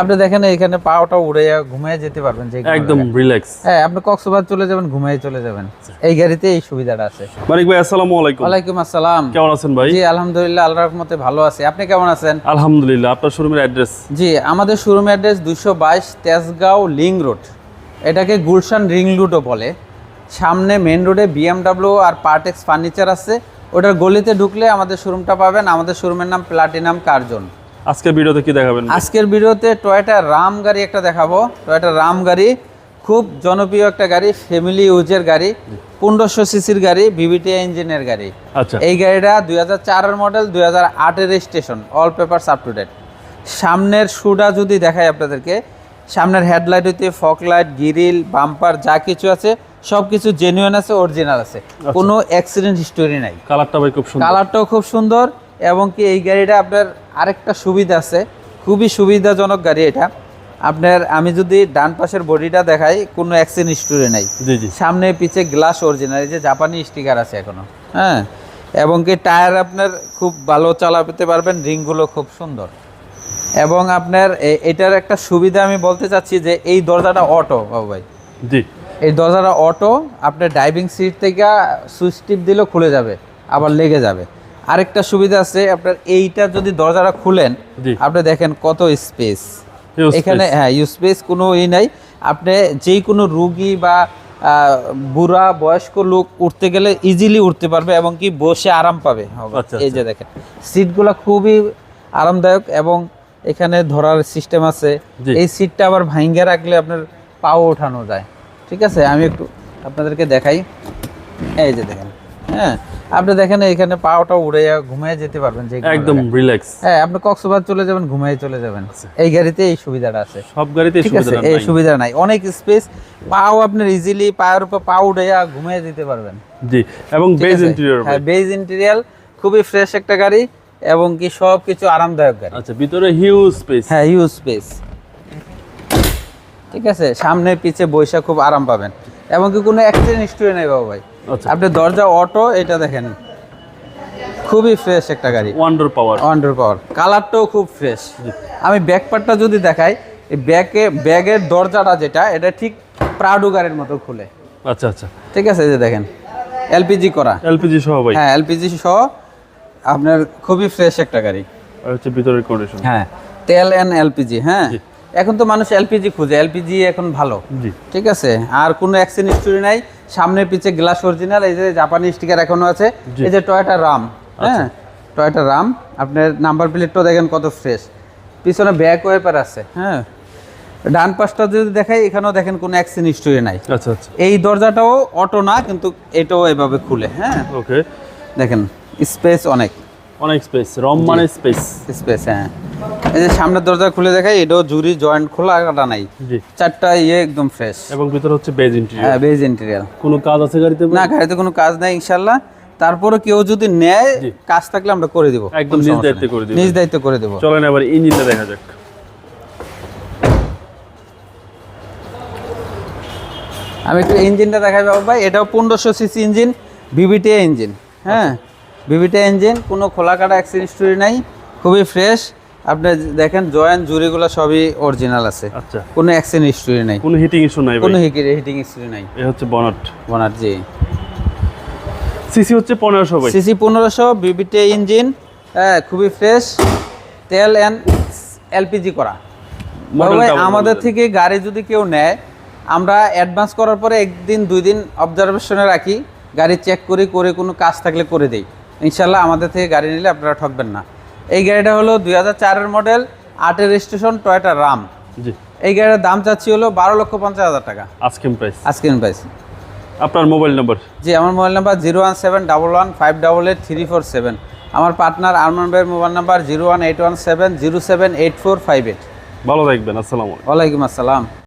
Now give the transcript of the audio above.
আপনি দেখেন এখানে পাওটা উড়ে ঘুমিয়ে যেতে পারবেন যে একদম রিল্যাক্স হ্যাঁ আপনি কক্সবাজার চলে যাবেন ঘুমিয়ে চলে যাবেন। এই গাড়িতে এই সুবিধাটা আছে। মানিক ভাই আসসালামু আলাইকুম। ওয়ালাইকুম আসসালাম। কেমন আছেন ভাই? জি আলহামদুলিল্লাহ আল্লাহর রহমতে ভালো আছি। আপনি কেমন আছেন? আলহামদুলিল্লাহ আপনার শোরুমের অ্যাড্রেস? জি আমাদের শোরুম অ্যাড্রেস দুশো বাইশ তেজগাঁও লিং রোড। এটাকে গুলশান রিং রুটও বলে। সামনে মেন রোডে বিএমডাব্লিউ আর পার্টেক্স ফার্নিচার আছে। ওটার গলিতে ঢুকলে আমাদের শোরুমটা পাবেন। আমাদের শোরুমের নাম প্লাটিনাম কার্জন। আজকে ভিডিওতে কি দেখাবেন? আজকের ভিডিওতে টয়োটা রাম গাড়ি একটা দেখাবো। টয়োটা রাম গাড়ি খুব জনপ্রিয় একটা গাড়ি ফ্যামিলি ইউজের গাড়ি পনেরোশো সিসির গাড়ি ভিভিটি ইঞ্জিনের গাড়ি। আচ্ছা। এই গাড়িটা দুই হাজার চারের মডেল দুই হাজার আটের registration all papers up to date সামনের শুটা যদি দেখাই আপনাদেরকে সামনের হেডলাইট হইতে ফক লাইট গিরিল বাম্পার যা কিছু আছে সব কিছু জেনুইন আছে অরিজিনাল আছে। কোনো অ্যাক্সিডেন্ট হিস্টোরি নাই। কালারটা ভাই খুব সুন্দর। কালারটাও খুব সুন্দর। এবং কি এই গাড়িটা আপনার আরেকটা সুবিধা আছে। খুবই সুবিধাজনক গাড়ি এটা। আপনার আমি যদি ডান পাশের বডিটা দেখাই কোনো অ্যাক্সিডেন্ট হিস্টোরি নাই। সামনে পিছে গ্লাস অরিজিনাল এই যে জাপানি স্টিকার আছে এখনও। হ্যাঁ? এবং কি টায়ার আপনার খুব ভালো চালাতে পারবেন রিংগুলো খুব সুন্দর। এবং আপনার এটার একটা সুবিধা আমি বলতে চাচ্ছি যে এই দরজাটা অটো বাবু ভাই। জি। এই দরজাটা অটো আপনার ড্রাইভিং সিট থেকে সুইচ টিপ দিলেও খুলে যাবে আবার লেগে যাবে। আরেকটা সুবিধা আছে আপনার এইটা যদি দরজাটা খুলেন আপনি দেখেন কত স্পেস এখানে হ্যাঁ ইউ স্পেস কোনো ই নাই। আপনি যে কোনো রুগী বা বুড়া বয়স্ক লোক উঠতে গেলে ইজিলি উঠতে পারবে এবং কি বসে আরাম পাবে। আচ্ছা, এই যে দেখেন সিটগুলো খুবই আরামদায়ক এবং এখানে ধরার সিস্টেম আছে। এই সিটটা আবার ভাঙ্গে রাখলে আপনার পাও ওঠানো যায়। ঠিক আছে? আমি একটু আপনাদেরকে দেখাই। এই যে দেখেন হ্যাঁ আপনি দেখেন এখানে পাওটা উড়ে ঘুমিয়ে যেতে পারবেন যে একদম রিল্যাক্স হ্যাঁ আপনি কক্সবাজার চলে যাবেন ঘুমিয়ে চলে যাবেন। এই গাড়িতে এই সুবিধাটা আছে। সব গাড়িতে ঠিক আছে এই সুবিধা নাই। অনেক স্পেস পাও আপনার ইজিলি পায়ের উপর পা উঠে ঘুমিয়ে দিতে পারবেন। জি এবং বেজ আছে? ইন্টেরিয়র হ্যাঁ বেজ ইন্টেরিয়াল খুবই ফ্রেশ একটা গাড়ি এবং কি সব কিছু আরামদায়ক গাড়ি। আচ্ছা ভিতরে হিউজ স্পেস হ্যাঁ ইউজ স্পেস ঠিক আছে সামনে পিছে বৈশা খুব আরাম পাবেন। এবং কি কোনো অ্যাক্সিডেন্ট হিস্টরি নেই বাবু ভাই। আচ্ছা আপনি দরজা অটো এটা দেখেন। খুবই ফ্রেশ একটা গাড়ি। ওয়ান্ডার পাওয়ার আন্ডার পাওয়ার কালারটাও খুব ফ্রেশ আমি ব্যাক পার্টটা যদি দেখাই এই ব্যাকে ব্যাগের দরজাটা যেটা এটা ঠিক প্রাডো গাড়ির মতো খুলে। আচ্ছা আচ্ছা। ঠিক আছে এই যে দেখেন। এলপিজি করা। এলপিজি সহ ভাই। হ্যাঁ এলপিজি সহ আপনার খুবই ফ্রেশ একটা গাড়ি। হচ্ছে ভিতরের কন্ডিশন হ্যাঁ তেল অ্যান্ড এলপিজি হ্যাঁ। জি। এখন তো মানুষ এলপিজি খুঁজে এলপিজি এখন ভালো। ঠিক আছে? আর কোনো অ্যাক্সিডেন্ট হিস্টোরি নাই। সামনে পিছে গ্লাস অরিজিনাল এই যে জাপানি স্টিকার এখনও আছে। এই যে টয়োটা রাম হ্যাঁ? টয়োটা রাম আপনার নাম্বার প্লেটটাও দেখেন কত ফ্রেশ পিছনে ব্যাক ওয়েপার আছে হ্যাঁ? ডান পাশটা যদি দেখাই এখানেও দেখেন কোনো অ্যাক্সিডেন্ট হিস্টোরি নাই। আচ্ছা আচ্ছা। এই দরজাটাও অটো না কিন্তু এটাও এভাবে খুলে হ্যাঁ? ওকে দেখেন স্পেস অনেক। অনেক স্পেস রম মানে স্পেস স্পেস হ্যাঁ। এই যে সামনের দরজা খুলে দেখাই এটাও জুরি জয়েন্ট খোলা কাটা নাই। জি। চারটা ইয়ে একদম ফ্রেশ এবং ভিতরে হচ্ছে বেজ ইন্টেরিয়র হ্যাঁ বেজ ইন্টেরিয়াল কোনো কাজ আছে গাড়িতে? না গাড়িতে কোনো কাজ নাই ইনশাল্লাহ তারপরে কেউ যদি নেয় কাজ থাকলে আমরা করে দিব একদম নিজ দায়িত্বে করে দিবেন। নিজ দায়িত্ব করে দেব। চলেন এবার ইঞ্জিনটা দেখা যাক। আমি একটু ইঞ্জিনটা দেখাই বাবু ভাই এটাও পনেরোশো সিসি ইঞ্জিন বিবিটি ইঞ্জিন হ্যাঁ বিবিটি ইঞ্জিন কোনো খোলা কাটা অ্যাক্সিডেন্ট স্টোরি নাই খুবই ফ্রেশ আপনি দেখেন জয়েন্ট জুরিগুলো সবই অরিজিনাল আছে। আচ্ছা। কোনো অ্যাক্সিডেন্ট হিস্টোরি নাই। কোনো হিটিং ইস্যু নাই কোনো হিটিং হিস্টোরি নাই। এ হচ্ছে বনাট বনার জি। সিসি হচ্ছে পনেরোশো ভাই। সিসি পনেরোশো বিবিটি ইঞ্জিন হ্যাঁ খুবই ফ্রেশ তেল অ্যান্ড এলপিজি করা। আমাদের থেকে গাড়ি যদি কেউ নেয় আমরা অ্যাডভান্স করার পরে একদিন দুই দিন অবজারভেশনে রাখি গাড়ি চেক করি করে কোনো কাজ থাকলে করে দেই। ইনশাল্লাহ আমাদের থেকে গাড়ি নিলে আপনারা ঠকবেন না। এই গাড়িটা হলো দুই হাজার চারের মডেল আটের রেজিস্ট্রেশন টয়টা রাম জি। এই গাড়ির দাম চাচ্ছি হলো বারো লক্ষ পঞ্চাশ হাজার টাকা। আজকের প্রাইস আজকে প্রাইস আপনার মোবাইল নাম্বার জি আমার mobile number zero one seven double one five double eight three four seven আমার পার্টনার আরমান ভাইয়ের mobile number zero one eight one seven zero seven eight four five eight ভালো থাকবেন আসসালামু আলাইকুম। ওয়ালাইকুম আসসালাম।